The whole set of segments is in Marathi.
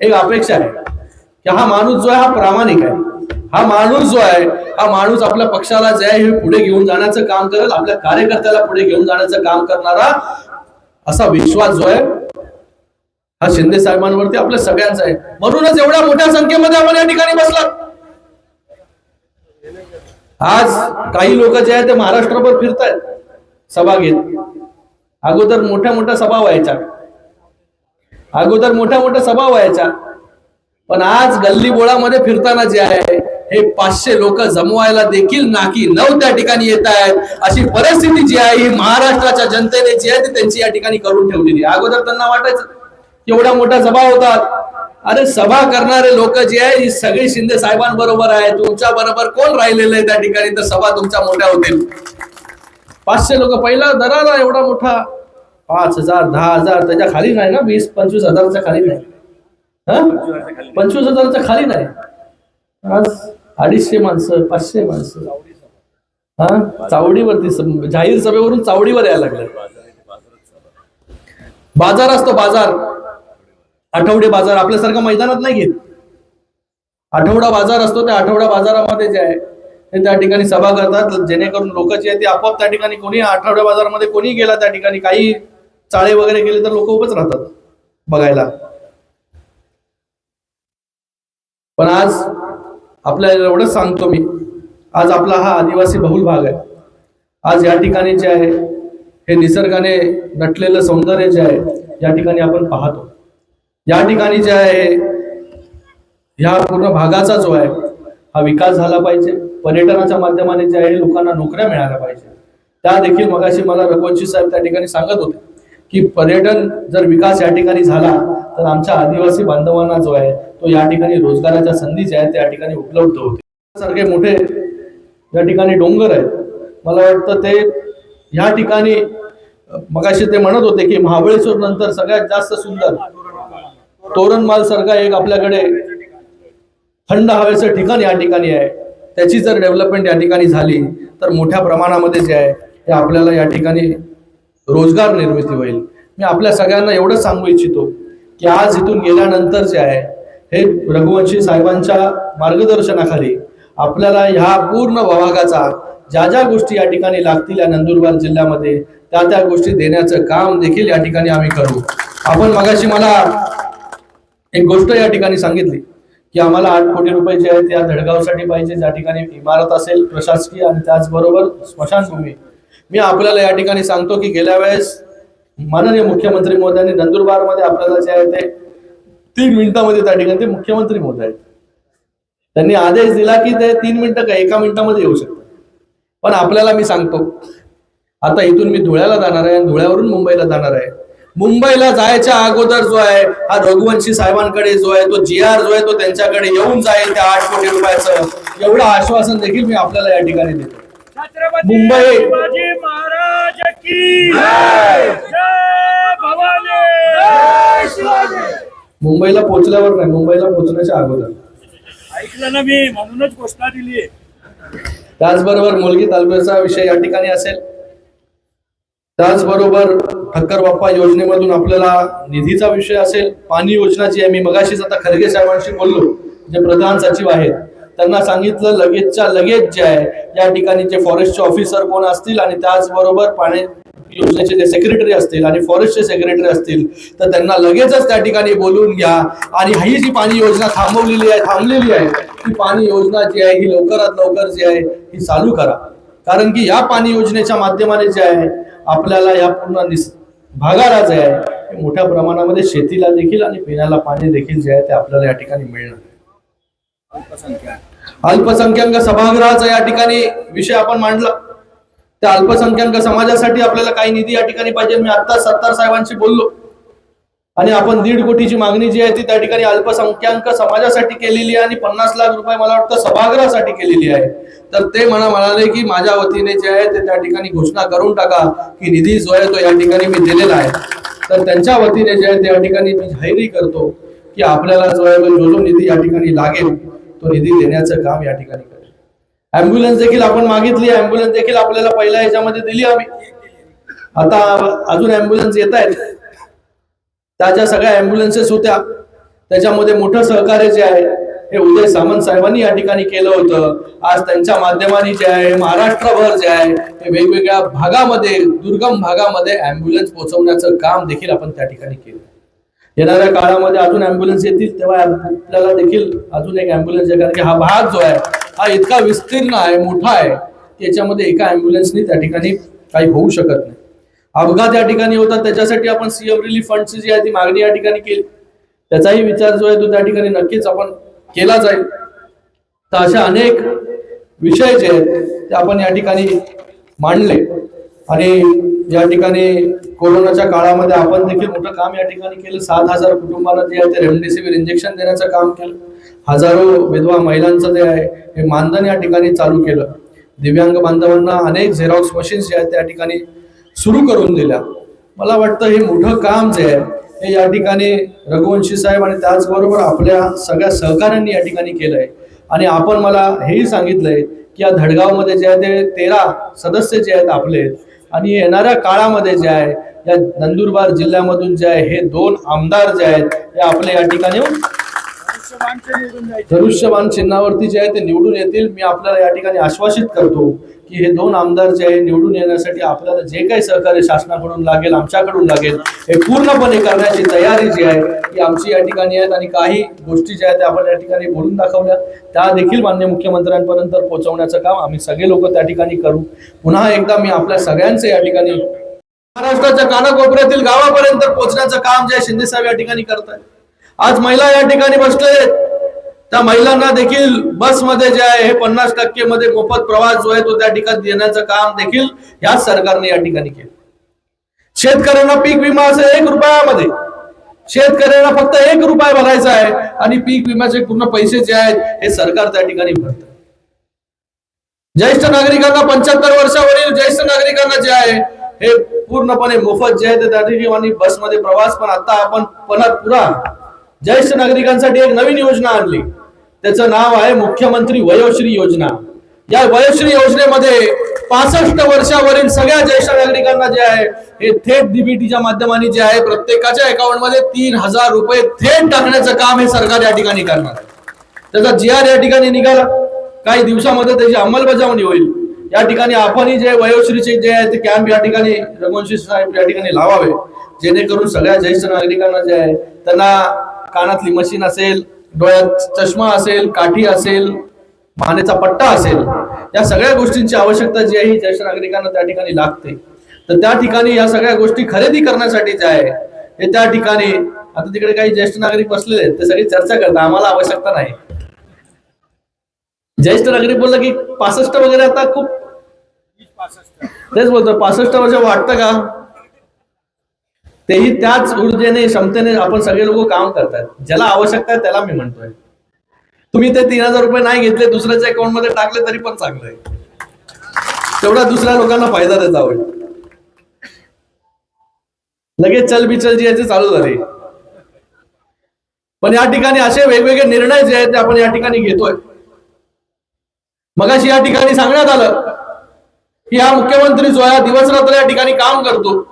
एक अपेक्षा आहे की हा माणूस जो आहे हा प्रामाणिक आहे. हा माणूस जो आहे हा माणूस आपल्या पक्षाला जे आहे हे पुढे घेऊन जाण्याचं काम करेल आपल्या कार्यकर्त्याला पुढे घेऊन जाण्याचं काम करणारा असा विश्वास जो आहे हा शिंदे साहेबांवरती आपल्या सगळ्यांचा आहे. म्हणूनच एवढ्या मोठ्या संख्येमध्ये आपण या ठिकाणी बसलात. आज काही लोक जे आहे ते महाराष्ट्रभर फिरतायत. सभा घेत. अगोदर मोठ्या मोठ्या सभा व्हायच्या. अगोदर मोठ्या मोठ्या सभा व्हायच्या. पण आज गल्ली बोळामध्ये फिरताना जे आहे हे पाचशे लोक जमवायला देखील नाकी नऊ त्या ठिकाणी येत आहेत. अशी परिस्थिती जी आहे ही महाराष्ट्राच्या जनतेने जी आहे ती त्यांची या ठिकाणी करून ठेवलेली आहे. अगोदर त्यांना वाटायचं एवढ्या मोठ्या सभा होतात. अरे सभा करणारे लोक जे आहे ही सगळी शिंदे साहेबांबरोबर आहे. तुमच्या बरोबर कोण राहिलेलं आहे त्या ठिकाणी? तर सभा तुमच्या मोठ्या होतील. पाचशे लोक पहिला दराला एवढा मोठा पाच हजार दहा हजार त्याच्याखाली नाही ना वीस पंचवीस हजाराच्या खाली नाही हा? पंचवीस हजाराच्या खाली नाही आज अडीचशे माणसं पाचशे माणसं. हा? चावडीवरती जाहीर सभेवरून चावडीवर यायला लागले. बाजार असतो बाजार. आठवडे बाजार. आपल्यासारखा मैदानात नाही घेत. आठवडा बाजार असतो त्या आठवडा बाजारामध्ये जे आहे ते त्या ठिकाणी सभा करतात. जेणेकरून लोक जे आहे ते आपोआप त्या ठिकाणी कोणी आठवड्या बाजारामध्ये कोणी गेला त्या ठिकाणी? काही चाळे वगैरे गेले तर लोक उभच राहतात बघायला. पण आज आपल्याला एवढंच सांगतो मी आज आपला हा आदिवासी बहुल भाग आहे. आज या ठिकाणी जे आहे हे निसर्गाने नटलेलं सौंदर्य जे आहे या ठिकाणी आपण पाहतो. या ठिकाणी जे आहे ह्या पूर्ण भागाचा जो आहे हा विकास झाला पाहिजे. पर्यटनाच्या माध्यमाने जे आहे लोकांना नोकऱ्या मिळाल्या पाहिजे. त्या देखील मगाशी मला रघुवंशी साहेब त्या ठिकाणी सांगत होते. की पर्यटन जर विकास या ठिकाणी झाला तर आमच्या आदिवासी बांधवांना जो आहे तो या ठिकाणी रोजगाराच्या संधी ज्या आहेत त्या ठिकाणी उपलब्ध होते. सारखे मोठे या ठिकाणी डोंगर आहेत. मला वाटतं ते या ठिकाणी मगाशी ते म्हणत होते की महाबळेश्वर नंतर सगळ्यात जास्त सुंदर तोरणमाल सारखा एक आपल्याकडे थंड हवेचं ठिकाण या ठिकाणी आहे. त्याची जर डेव्हलपमेंट या ठिकाणी झाली तर मोठ्या प्रमाणामध्ये जे आहे ते आपल्याला या ठिकाणी रोजगार निर्मिती होईल. मी आपल्या सगळ्यांना एवढं सांगू इच्छितो की आज इथून गेल्यानंतर जे आहे हे रघुवंशी साहेबांच्या मार्गदर्शनाखाली आपल्याला ह्या पूर्ण विभागाचा ज्या ज्या गोष्टी या ठिकाणी लागतील या नंदुरबार जिल्ह्यामध्ये त्या त्या गोष्टी देण्याचं काम देखील या ठिकाणी आम्ही करू. आपण मगाशी मला एक गोष्ट या ठिकाणी सांगितली की आम्हाला आठ कोटी रुपये जे आहेत त्या धडगावसाठी पाहिजे ज्या ठिकाणी इमारत असेल प्रशासकीय आणि त्याचबरोबर स्मशानभूमी मी आपल्याला या ठिकाणी सांगतो की गेल्या वेळेस माननीय मुख्यमंत्री महोदयांनी नंदुरबारमध्ये आपल्याला जे आहे ते तीन मिनिटामध्ये त्या ठिकाणी ते मुख्यमंत्री महोदय आहेत. त्यांनी आदेश दिला की ते तीन मिनिटं का एका मिनिटामध्ये येऊ शकतात. पण आपल्याला मी सांगतो आता इथून मी धुळ्याला जाणार आहे आणि धुळ्यावरून मुंबईला जाणार आहे. मुंबईला जायच्या अगोदर जो आहे हा रघुवंशी साहेबांकडे जो आहे तो जी आर जो आहे तो त्यांच्याकडे येऊन जाईल त्या आठ कोटी रुपयाचं. एवढं आश्वासन देखील मी आपल्याला या ठिकाणी देतो. मुंबई. महाराज की मुंबईला पोहोचल्यावर नाही मुंबईला पोहोचण्याच्या अगोदर. ऐकलं ना मी म्हणूनच घोषणा दिली त्याचबरोबर मुलगी तालुक्याचा विषय या ठिकाणी असेल. त्याचबरोबर ठक्कर बाप्पा योजनेमधून आपल्याला निधीचा विषय असेल. पाणी योजनाची आहे. मी मगाशीच आता खरगे साहेबांशी बोललो. जे प्रधान सचिव आहेत. त्यांना सांगितलं लगेचच्या लगेच जे आहे या ठिकाणी जे फॉरेस्टचे ऑफिसर कोण असतील आणि त्याचबरोबर पाणी योजनेचे जे सेक्रेटरी असतील आणि फॉरेस्टचे सेक्रेटरी असतील तर त्यांना लगेचच त्या ठिकाणी बोलून घ्या. आणि ही जी पाणी योजना थांबवलेली आहे थांबलेली आहे ती पाणी योजना जी आहे ही लवकरात लवकर जी आहे ही चालू करा. कारण की या पाणी योजनेच्या माध्यमाने जे आहे आपल्याला या पूर्ण निस भागाला जे आहे मोठ्या प्रमाणामध्ये शेतीला देखील आणि पिण्याला पाणी देखील जे आहे ते आपल्याला या ठिकाणी मिळणार. अल्पसंख्याक. सभागृहाचा या ठिकाणी विषय आपण मांडला. त्या अल्पसंख्याक समाजासाठी आपल्याला काही निधी या ठिकाणी पाहिजे. मी आता सत्तार साहेबांशी बोललो. आणि आपण दीड कोटीची मागणी जी आहे ती त्या ठिकाणी अल्पसंख्याक समाजासाठी केलेली आहे आणि पन्नास लाख रुपये मला वाटतं सभागृहासाठी केलेली आहे. तर ते म्हणा म्हणाले की माझ्या वतीने जे आहे ते त्या ठिकाणी घोषणा करून टाका की निधी जो आहे तो या ठिकाणी मी दिलेला आहे. तर त्यांच्या वतीने जे आहे त्या ठिकाणी मी जाहीरही करतो की आपल्याला जो आहे तो जो निधी या ठिकाणी लागेल तो निधी देण्याचं काम या ठिकाणी करेल. अँब्युलन्स देखील आपण मागितली अँब्युलन्स देखील आपल्याला पहिल्या ह्याच्यामध्ये दिली आम्ही. आता अजून अँब्युलन्स येत आहेत. त्या ज्या सगळ्या अँब्युलन्सेस होत्या. त्याच्यामध्ये मोठं सहकार्य जे आहे हे उदय सामंत साहेबांनी या ठिकाणी केलं होतं. आज त्यांच्या माध्यमाने जे आहे महाराष्ट्रभर जे आहे हे वेगवेगळ्या भागामध्ये दुर्गम भागामध्ये अँब्युलन्स पोहोचवण्याचं काम देखील आपण त्या ठिकाणी केलं. येणाऱ्या काळामध्ये अजून अँब्युलन्स येतील तेव्हा आपल्याला देखील अजून एक अँब्युलन्स आहे. कारण की हा भाग जो आहे हा इतका विस्तीर्ण आहे मोठा आहे त्याच्यामध्ये याच्यामध्ये एका अँब्युलन्सनी त्या ठिकाणी काही होऊ शकत नाही. अपघात या ठिकाणी होतात त्याच्यासाठी आपण सीएम रिलीफ फंडची जी आहे ती मागणी या ठिकाणी केली. त्याचाही विचार जो आहे तो त्या ठिकाणी नक्कीच आपण केला जाईल. तर अशा अनेक विषय जे आहेत ते आपण या ठिकाणी मांडले. आणि या ठिकाणी कोरोनाच्या काळामध्ये आपण देखील मोठं काम या ठिकाणी केलं. सात हजार कुटुंबाला जे आहे ते रेमडेसिवीर इंजेक्शन देण्याचं काम केलं. हजारो विधवा महिलांचं जे आहे हे मानधन या ठिकाणी चालू केलं. दिव्यांग बांधवांना अनेक झेरॉक्स मशीन्स जे आहेत त्या ठिकाणी सुरू करून दिल्या. मला वाटतं हे मोठं काम जे आहे हे या ठिकाणी रघुवंशी साहेब आणि त्याचबरोबर आपल्या सगळ्या सहकाऱ्यांनी या ठिकाणी केलं आहे. आणि आपण मला हेही सांगितलंय की या धडगावमध्ये जे आहे ते तेरा सदस्य जे आहेत आपले आणि येणाऱ्या काळामध्ये जे आहे या नंदुरबार जिल्ह्यामधून जे आहे हे दोन आमदार जे आहेत हे आपल्या या ठिकाणी धनुष्यबाण चिन्हावरती जे आहे ते निवडून येतील. मी आपल्याला या ठिकाणी आश्वासित करतो की हे दोन आमदार जे आहे निवडून येण्यासाठी आपल्याला जे काही सहकार्य शासनाकडून लागेल आमच्याकडून लागेल हे पूर्णपणे करण्याची तयारी जी आहे ती आमची या ठिकाणी आहेत आणि काही गोष्टी ज्या आहेत त्या आपण या ठिकाणी बोलून दाखवल्या. त्या देखील मान्य मुख्यमंत्र्यांपर्यंत पोहोचवण्याचं काम आम्ही सगळे लोक त्या ठिकाणी करू. पुन्हा एकदा मी आपल्या सगळ्यांचे या ठिकाणी महाराष्ट्राच्या कानाकोपऱ्यातील गावापर्यंत पोहोचण्याचं काम जे आहे शिंदे साहेब या ठिकाणी करतायत. आज महिला या ठिकाणी बसले आहेत. त्या महिलांना देखील बसमध्ये जे आहे हे पन्नास टक्के मध्ये मोफत प्रवास जो आहे तो त्या ठिकाणी देण्याचं काम देखील या सरकारने या ठिकाणी केलं. शेतकऱ्यांना पीक विमा असेल एक रुपयामध्ये. शेतकऱ्यांना फक्त एक रुपया भरायचा आहे आणि पीक विम्याचे पूर्ण पैसे जे आहेत हे सरकार त्या ठिकाणी भरत. ज्येष्ठ नागरिकांना पंच्याहत्तर वर्षावरील ज्येष्ठ नागरिकांना जे आहे हे पूर्णपणे मोफत जे आहे ते त्या ठिकाणी बसमध्ये प्रवास. पण आता आपण पुन्हा पुरा. ज्येष्ठ नागरिकांसाठी एक नवीन योजना आणली. त्याचं नाव आहे मुख्यमंत्री वयोश्री योजना. या वयोश्री योजनेमध्ये पासष्ट वर्षावरील सगळ्या ज्येष्ठ नागरिकांना जे आहे हे थेट डीबीटीच्या माध्यमाने जे आहे प्रत्येकाच्या अकाउंटमध्ये तीन हजार रुपये थेट टाकण्याचं काम हे सरकार या ठिकाणी करणार. त्याचा जी आर या ठिकाणी निघाला. काही दिवसामध्ये त्याची अंमलबजावणी होईल. या ठिकाणी आपणही जे वयोश्रीचे जे आहे ते कॅम्प या ठिकाणी रघुवंशी साहेब या ठिकाणी लावावे. जेणेकरून सगळ्या ज्येष्ठ नागरिकांना जे आहे त्यांना कानातली मशीन असेल डोळ्यात चष्मा असेल काठी असेल मानेचा पट्टा असेल या सगळ्या गोष्टींची आवश्यकता जी आहे ही ज्येष्ठ नागरिकांना त्या ठिकाणी लागते. तर त्या ठिकाणी या सगळ्या गोष्टी खरेदी करण्यासाठी जे आहे हे त्या ठिकाणी आता तिकडे काही ज्येष्ठ नागरिक बसलेले आहेत ते सगळी चर्चा करतात आम्हाला आवश्यकता नाही. ज्येष्ठ नागरिक बोललं की पासष्ट वगैरे आता खूप पासष्ट तेच बोलतो पासष्ट वर्ष वाटतं का? तेही त्याच ऊर्जेने क्षमतेने आपण सगळे लोक काम करतात. ज्याला आवश्यकता आहे त्याला मी म्हणतोय. तुम्ही ते तीन हजार रुपये नाही घेतले दुसऱ्याच्या अकाउंटमध्ये टाकले तरी पण चांगलं आहे. तेवढा दुसऱ्या लोकांना फायदा त्याचा होईल. लगेच चल बिचल जी याची चालू झाली. पण या ठिकाणी असे वेगवेगळे निर्णय जे आहेत ते आपण या ठिकाणी घेतोय. मगाशी या ठिकाणी सांगण्यात आलं की हा मुख्यमंत्री जो आहे दिवस रात्र या ठिकाणी काम करतो.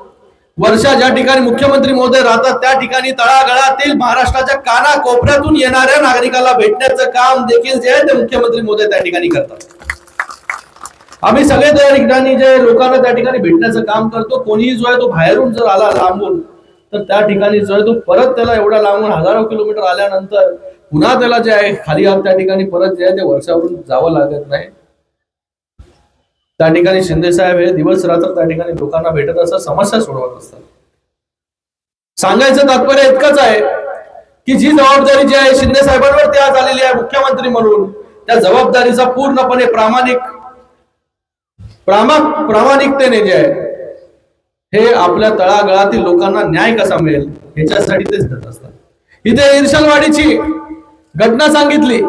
वर्षा ज्या ठिकाणी मुख्यमंत्री महोदय राहतात त्या ठिकाणी तळागाळातील महाराष्ट्राच्या काना कोपऱ्यातून येणाऱ्या नागरिकाला भेटण्याचं काम देखील जे आहे ते मुख्यमंत्री महोदय त्या ठिकाणी करतात. आम्ही सगळे त्या ठिकाणी जे लोकांना त्या ठिकाणी भेटण्याचं काम करतो कोणीही जो आहे तो बाहेरून जर आला लांबून तर त्या ठिकाणी जो आहे तो परत त्याला एवढा लांबून हजारो किलोमीटर आल्यानंतर पुन्हा त्याला जे आहे खाली हात त्या ठिकाणी परत जे आहे ते वर्षावरून जावं लागत नाही. त्या ठिकाणी शिंदे साहेब हे दिवस रात्र त्या ठिकाणी लोकांना भेटत असतात समस्या सोडवत असतात. सांगायचं तात्पर्य इतकंच आहे की जी जबाबदारी जी आहे शिंदे साहेबांवरती आज आलेली आहे मुख्यमंत्री म्हणून त्या जबाबदारीचा पूर्णपणे प्रामाणिक प्रामा प्रामाणिकतेने जे आहे हे आपल्या तळागळातील लोकांना न्याय कसा मिळेल ह्याच्यासाठी तेच करत असतात. इथे इर्शलवाडीची घटना सांगितली.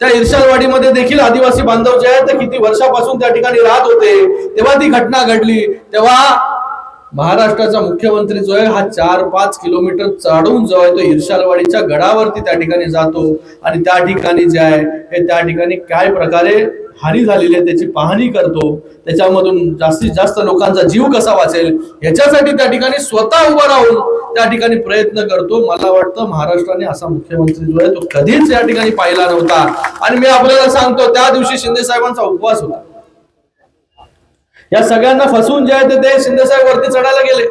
त्या इर्शालवाडीमध्ये देखील आदिवासी बांधव जे आहेत. ते किती वर्षापासून त्या ठिकाणी राहत होते. तेव्हा ती घटना घडली. तेव्हा महाराष्ट्राचा मुख्यमंत्री जो आहे हा चार पाच किलोमीटर चढून जो आहे तो इर्शालवाडीच्या गडावरती त्या ठिकाणी जातो. आणि त्या ठिकाणी जे आहे हे त्या ठिकाणी काय प्रकारे हानी झालेली आहे त्याची पाहणी करतो. त्याच्यामधून जास्तीत जास्त लोकांचा जीव कसा वाचेल याच्यासाठी त्या ठिकाणी स्वतः उभा राहून त्या ठिकाणी प्रयत्न करतो. मला वाटतं महाराष्ट्राने असा मुख्यमंत्री जो आहे तो कधीच या ठिकाणी पाहिला नव्हता. आणि मी आपल्याला सांगतो त्या दिवशी शिंदे साहेबांचा उपवास होता. या सगळ्यांना फसवून जे आहे ते- शिंदे साहेब वरती चढायला गेले.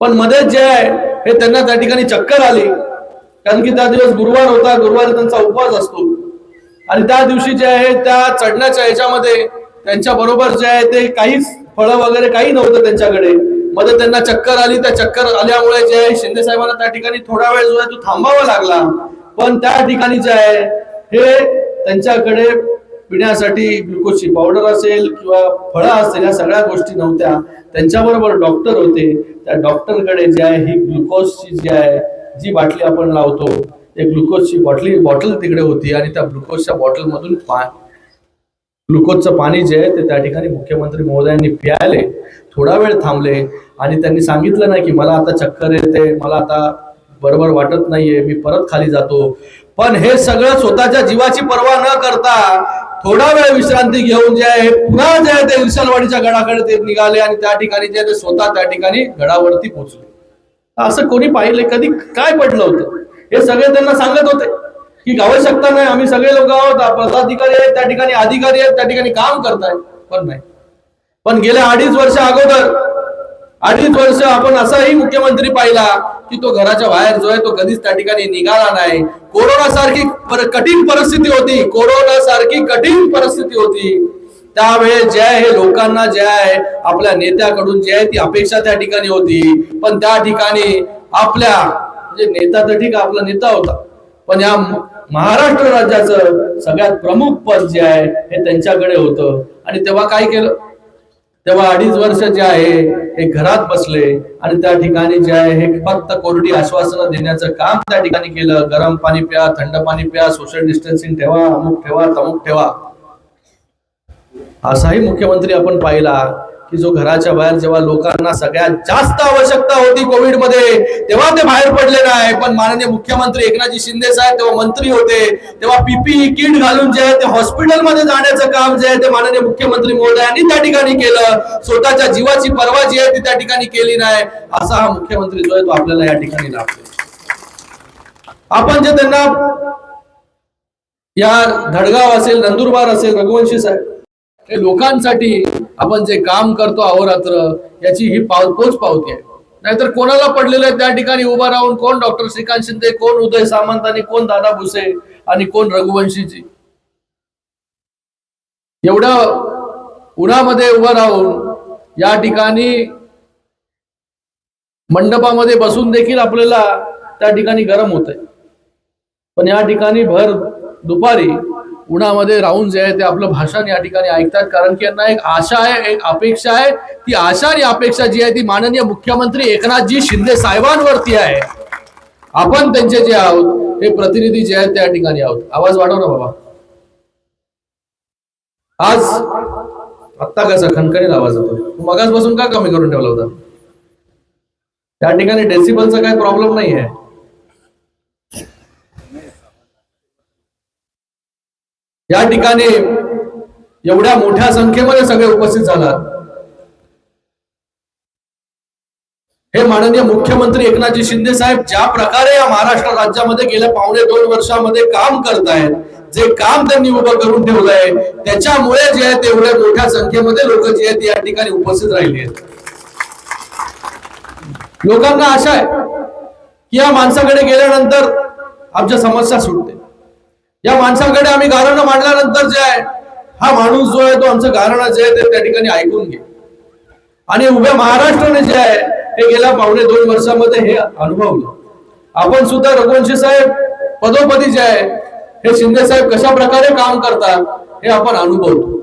पण मध्येच जे आहे हे त्यांना त्या ठिकाणी चक्कर आली. कारण की त्या दिवस गुरुवार होता गुरुवारी त्यांचा उपवास असतो. आणि त्या दिवशी जे आहे त्या चढण्याच्या ह्याच्यामध्ये त्यांच्या बरोबर जे आहे ते काहीच फळं वगैरे काही नव्हतं त्यांच्याकडे. मध्ये त्यांना चक्कर आली. त्या चक्कर आल्यामुळे जे आहे शिंदे साहेबांना त्या ठिकाणी थोडा वेळ जो आहे तो थांबावा लागला. पण त्या ठिकाणी जे आहे हे त्यांच्याकडे पिण्यासाठी ग्लुकोजची पावडर असेल किंवा फळं असेल या सगळ्या गोष्टी नव्हत्या. त्यांच्याबरोबर डॉक्टर होते. त्या डॉक्टरकडे जे आहे ही ग्लुकोजची जी आहे जी बाटली आपण लावतो ते ग्लुकोजची बॉटली बॉटल तिकडे होती आणि त्या ग्लुकोजच्या बॉटलमधून पा ग्लुकोजचं पाणी जे आहे ते त्या ठिकाणी मुख्यमंत्री महोदयांनी प्यायले. थोडा वेळ थांबले. आणि त्यांनी सांगितलं नाही की मला आता चक्कर येते मला आता बरोबर वाटत नाहीये मी परत खाली जातो. पण हे सगळं स्वतःच्या जीवाची पर्वा न करता थोडा वेळ विश्रांती घेऊन जे आहे पुन्हा जे आहे ते विशालवाडीच्या गडाकडे ते निघाले आणि त्या ठिकाणी जे ते स्वतः त्या ठिकाणी गडावरती पोहोचले. असं कोणी पाहिले कधी काय पडलं होतं? हे सगळे त्यांना सांगत होते की आवश्यकता नाही आम्ही सगळे लोक आहोत पदाधिकारी आहेत त्या ठिकाणी अधिकारी आहेत त्या ठिकाणी काम करतायत पण नाही. पण गेल्या अडीच वर्ष अगोदर अडीच वर्ष आपण असाही मुख्यमंत्री पाहिला की तो घराच्या बाहेर जो आहे तो कधीच त्या ठिकाणी निघाला नाही. कोरोना सारखी पर- कठीण परिस्थिती होती. कोरोना सारखी कठीण परिस्थिती होती. त्यावेळेस जे आहे हे लोकांना जे आहे आपल्या नेत्याकडून जे आहे ती अपेक्षा त्या ठिकाणी होती. पण त्या ठिकाणी आपल्या म्हणजे नेता तर ठीक आपला नेता होता. पण या महाराष्ट्र राज्याचं सगळ्यात प्रमुख पद जे आहे हे त्यांच्याकडे होतं. आणि तेव्हा काय केलं? तेव्हा अडीच वर्ष जे आहे हे घरात बसले आणि त्या ठिकाणी जे आहे हे फक्त कोरडी आश्वासनं देण्याचं काम त्या ठिकाणी केलं. गरम पाणी प्या थंड पाणी प्या सोशल डिस्टन्सिंग ठेवा अमुक ठेवा तमुक ठेवा. असाही मुख्यमंत्री आपण पाहिला. की जो घराच्या बाहेर जेव्हा लोकांना सगळ्यात जास्त आवश्यकता होती कोविडमध्ये तेव्हा ते बाहेर पडले नाही. पण माननीय मुख्यमंत्री एकनाथजी शिंदे साहेब तेव्हा मंत्री होते. तेव्हा पीपीई किट घालून जे आहे ते हॉस्पिटलमध्ये जाण्याचं काम जे आहे ते माननीय मुख्यमंत्री महोदयांनी त्या ठिकाणी केलं. स्वतःच्या जीवाची पर्वा जी आहे ती त्या ठिकाणी केली नाही. असा हा मुख्यमंत्री जो आहे तो आपल्याला या ठिकाणी लाभतो आपण जे त्यांना या धडगाव असेल नंदुरबार असेल रघुवंशी साहेब हे लोकांसाठी आपण जे काम करतो अहोरात्र याची ही पाव पोच पावती आहे. नाहीतर कोणाला पडलेलं आहे त्या ठिकाणी उभा राहून कोण डॉक्टर श्रीकांत शिंदे कोण उदय सामंत आणि कोण दादा भुसे आणि कोण रघुवंशीजी? एवढं उन्हामध्ये उभं राहून या ठिकाणी मंडपामध्ये बसून देखील आपल्याला त्या ठिकाणी गरम होत आहे पण या ठिकाणी भर दुपारी उन्हामध्ये राहून जे आहे ते आपलं भाषण या ठिकाणी ऐकतात. कारण की यांना एक आशा आहे एक अपेक्षा आहे. ती आशा आणि अपेक्षा जी आहे ती माननीय मुख्यमंत्री एकनाथजी शिंदे साहेबांवरती आहे. आपण त्यांचे जे आहोत हे प्रतिनिधी जे आहेत त्या ठिकाणी आहोत. आवाज वाढव ना बाबा. आज आत्ता कसा खणखणीत आवाज येतो मगाच मगाचपासून का कमी करून ठेवला होता? त्या ठिकाणी डेसिबलचा काही प्रॉब्लेम नाही आहे या ठिकाणी एवढ्या मोठ्या संख्येमध्ये सगळे उपस्थित झालात. हे माननीय मुख्यमंत्री एकनाथजी शिंदे साहेब ज्या प्रकारे या महाराष्ट्र राज्यामध्ये गेल्या पावणे दोन वर्षामध्ये काम करतायत जे काम त्यांनी उभं करून ठेवलंय त्याच्यामुळे जे आहे तेवढ्या मोठ्या संख्येमध्ये लोक जे आहेत या ठिकाणी उपस्थित राहिली आहेत. लोकांना आशा आहे की या माणसाकडे गेल्यानंतर आमच्या समस्या सुटते. या माणसाकडे आम्ही गारणं मांडल्यानंतर जे आहे हा माणूस जो आहे तो आमचं गारणं जे आहे ते त्या ठिकाणी ऐकून घे. आणि उभ्या महाराष्ट्राने जे आहे हे गेल्या पावणे दोन वर्षामध्ये हे अनुभवलं. आपण सुद्धा रघुवंशी साहेब पदोपदी जे आहे हे शिंदे साहेब कशा प्रकारे काम करतात हे आपण अनुभवतो.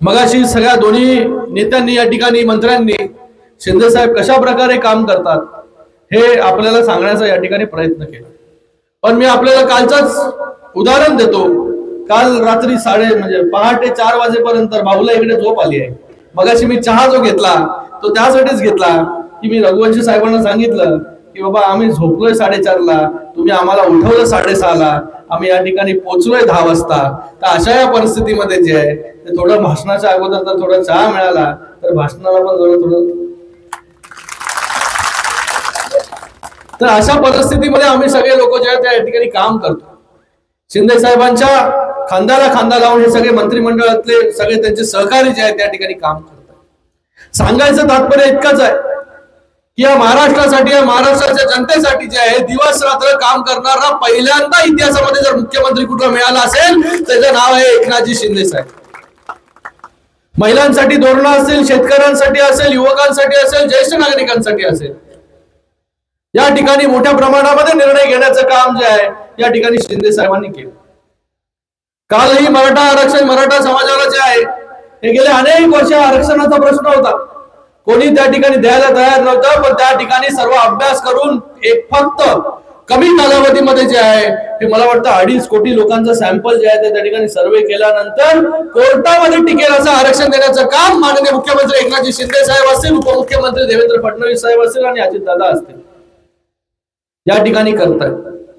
मगाशी सगळ्या दोन्ही नेत्यांनी या ठिकाणी मंत्र्यांनी शिंदे साहेब कशा प्रकारे काम करतात हे आपल्याला सांगण्याचा या ठिकाणी प्रयत्न केला. पण मी आपल्याला कालचंच उदाहरण देतो. काल रात्री साडे म्हणजे पहाटे चार वाजेपर्यंत भाऊला इकडे झोप आली आहे. मगाशी मी चहा जो घेतला तो त्यासाठीच घेतला की मी रघुवंशी साहेबांना सांगितलं की बाबा आम्ही झोपलोय साडेचारला तुम्ही आम्हाला उठवलं साडेसहाला आम्ही या ठिकाणी पोहोचलोय दहा वाजता. तर अशा या परिस्थितीमध्ये जे आहे ते थोडं भाषणाच्या अगोदर तर थोडा चहा मिळाला तर भाषणाला पण जरा थोडं तर अशा परिस्थितीमध्ये आम्ही सगळे लोक जे आहेत त्या ठिकाणी काम करतो. शिंदे साहेबांच्या खांद्याला खांदा लावून हे सगळे मंत्रिमंडळातले सगळे त्यांचे सहकारी जे आहेत त्या ठिकाणी काम करतात. सांगायचं तात्पर्य इतकंच आहे की या महाराष्ट्रासाठी या महाराष्ट्राच्या जनतेसाठी जे आहे दिवस रात्र काम करणारा पहिल्यांदा इतिहासामध्ये जर मुख्यमंत्री कुठं मिळाला असेल त्याचं नाव आहे एकनाथजी शिंदे साहेब. महिलांसाठी धोरणं असेल शेतकऱ्यांसाठी असेल युवकांसाठी असेल ज्येष्ठ नागरिकांसाठी असेल. या ठिकाणी मोठ्या प्रमाणामध्ये निर्णय घेण्याचं काम जे आहे या ठिकाणी शिंदे साहेबांनी केलं. कालही मराठा आरक्षण मराठा समाजाला जे आहे हे गेले अनेक वर्ष आरक्षणाचा प्रश्न होता. कोणी त्या ठिकाणी द्यायला तयार नव्हतं पण त्या ठिकाणी सर्व अभ्यास करून एक फक्त कमी कालावधीमध्ये जे आहे हे मला वाटतं अडीच कोटी लोकांचं सॅम्पल जे आहे ते त्या ठिकाणी सर्वे केल्यानंतर कोर्टामध्ये टिकेल असं आरक्षण देण्याचं काम माननीय मुख्यमंत्री एकनाथजी शिंदे साहेब असतील उपमुख्यमंत्री देवेंद्र फडणवीस साहेब असतील आणि अजितदादा असतील. या ठिकाणी करतायत